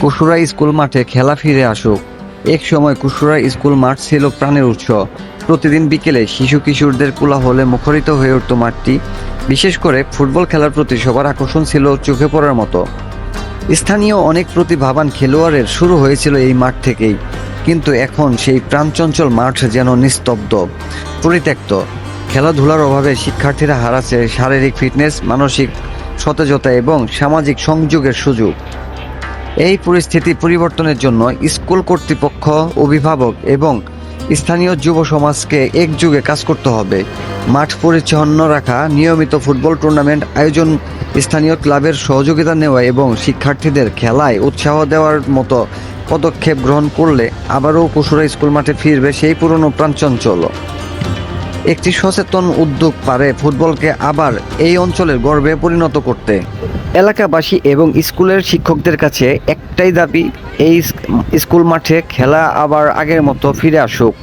Kusura school মাঠে খেলা ফিরে আসুক। এক সময় কুসুরা স্কুল মাঠ ছিল প্রাণের উৎস। প্রতিদিন বিকেলে শিশু কিশোরদের কোলাহলে মুখরিত হয়ে উঠত মাঠটি। বিশেষ করে ফুটবল খেলার প্রতি সবার আকর্ষণ ছিল চোখে পড়ার মতো। স্থানীয় অনেক প্রতিভাবান খেলোয়াড়ের শুরু হয়েছিল এই মাঠ থেকেই। কিন্তু এখন সেই প্রাণচঞ্চল মাঠ যেন নিস্তব্ধ, পরিত্যক্ত। খেলাধুলার অভাবে শিক্ষার্থীরা হারাচ্ছে শারীরিক ফিটনেস, মানসিক সতেজতা এবং সামাজিক সংযোগের সুযোগ। এই পরিস্থিতি পরিবর্তনের জন্য স্কুল কর্তৃপক্ষ, অভিভাবক এবং স্থানীয় যুব সমাজকে একযোগে কাজ করতে হবে। মাঠ পরিচ্ছন্ন রাখা, নিয়মিত ফুটবল টুর্নামেন্ট আয়োজন, স্থানীয় ক্লাবের সহযোগিতা নেওয়া এবং শিক্ষার্থীদের খেলায় উৎসাহ দেওয়ার মতো পদক্ষেপ গ্রহণ করলে আবারও কুসুরা স্কুল মাঠে ফিরবে সেই পুরনো প্রাণচঞ্চল। একটি সচেতন উদ্যোগ পারে ফুটবলকে আবার এই অঞ্চলের গর্বে পরিণত করতে। এলাকাবাসী এবং স্কুলের শিক্ষকদের কাছে একটাই দাবি, এই স্কুল মাঠে খেলা আবার আগের মতো ফিরে আসুক।